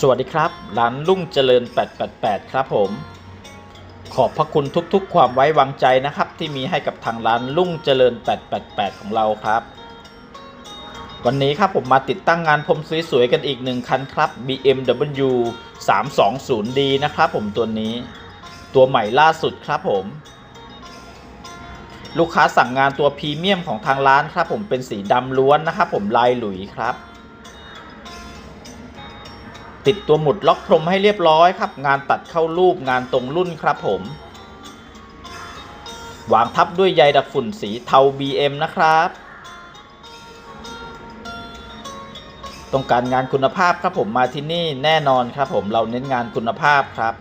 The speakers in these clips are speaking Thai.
สวัสดีครับ ร้านลุ่งเจริญ 888 ครับผม ขอบพระคุณทุกๆ ความไว้วางใจนะครับ ที่มีให้กับทางร้านลุ่งเจริญ 888 ของเราครับ วันนี้ครับผมมาติดตั้งงานพรมสวยๆกันอีกหนึ่งคันครับ BMW 320D นะครับผมตัวนี้ ตัวใหม่ล่าสุดครับผม ลูกค้าสั่งงานตัวพรีเมียมของทางร้านครับผมเป็นสีดำล้วนนะครับผมลายหลุยครับ ติดตัวหมุดล็อกพรมให้เรียบร้อยครับ งานตัดเข้ารูปงานตรงรุ่นครับผม วางทับด้วยใยดักฝุ่นสีเทา BM นะครับ ต้องการงานคุณภาพครับผมมาที่นี่แน่นอนครับผมเราเน้นงานคุณภาพครับ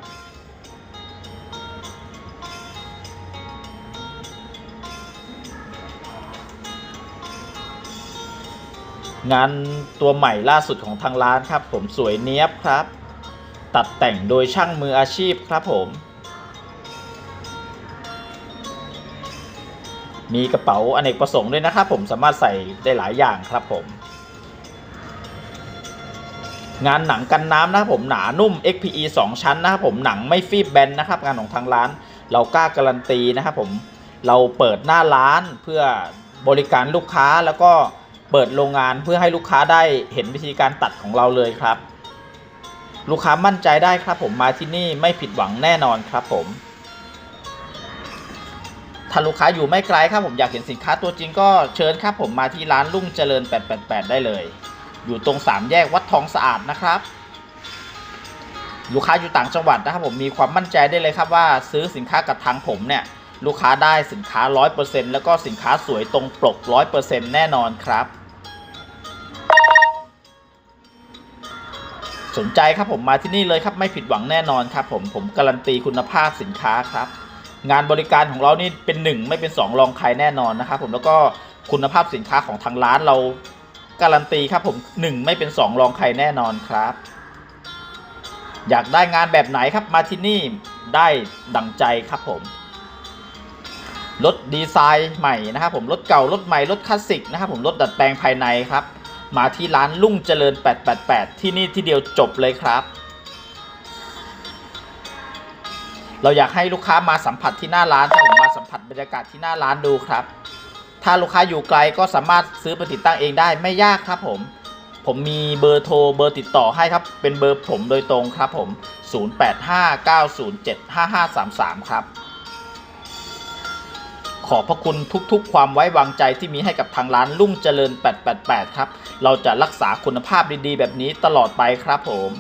งานตัวใหม่ล่าสุดของทางร้านครับ ผมสวยเนี้ยบครับ ตัดแต่งโดยช่างมืออาชีพครับผม มีกระเป๋าอเนกประสงค์ด้วยนะครับผมสามารถใส่ได้หลายอย่างครับผม งานหนังกันน้ำนะครับผมหนานุ่ม XPE 2 ชั้นนะครับผมหนังไม่ฟีบแบนนะครับ งานของทางร้าน เรากล้าการันตีนะครับผมเราเปิดหน้าร้านเพื่อบริการลูกค้าแล้วก็ เปิดโรงงานเพื่อให้ลูกค้าได้เห็นวิธีการตัดของเราเลยครับ ลูกค้ามั่นใจได้ครับผมมาที่นี่ไม่ผิดหวังแน่นอนครับผมถ้าลูกค้าอยู่ไม่ไกลครับผมอยากเห็นสินค้าตัวจริงก็เชิญครับผมมาที่ร้านลุ่งเจริญ 888 ได้เลย อยู่ตรงสามแยกวัดทองสะอาดนะครับ ลูกค้าอยู่ต่างจังหวัดนะครับผมมีความมั่นใจได้เลยครับว่าซื้อสินค้ากับทางผมเนี่ยลูกค้าได้สินค้า 100%แล้วก็สินค้าสวยตรงปก 100%แน่นอนครับ สนใจครับผมมาที่นี่เลยครับไม่ผิดหวังแน่นอนครับผมผมการันตีคุณภาพสินค้าครับ งานบริการของเรานี่เป็นหนึ่งไม่เป็นสองรองใครแน่นอนนะครับผมแล้วก็คุณภาพสินค้าของทางร้านเราการันตีครับผมหนึ่งไม่เป็นสองรองใครแน่นอนครับ อยากได้งานแบบไหนครับมาที่นี่ได้ดังใจครับผมรถดีไซน์ใหม่นะครับผมรถเก่ารถใหม่รถคลาสสิกนะครับผมรถดัดแปลงภายในครับ มาที่ร้านลุ่งเจริญ 888 ที่นี่ที่เดียวจบเลยครับ เราอยากให้ลูกค้ามาสัมผัสที่หน้าร้านครับผมมาสัมผัสบรรยากาศที่หน้าร้านดูครับ ถ้าลูกค้าอยู่ไกลก็สามารถซื้อไปติดตั้งเองได้ไม่ยากครับผม ผมมีเบอร์โทรเบอร์ติดต่อให้ครับ เป็นเบอร์ผมโดยตรงครับผม 0859075533 ครับ ขอบพระคุณทุกๆ ความไว้วางใจที่มีให้กับทางร้านลุ่งเจริญ 888 ครับ เราจะรักษาคุณภาพดีๆ แบบนี้ตลอดไปครับผม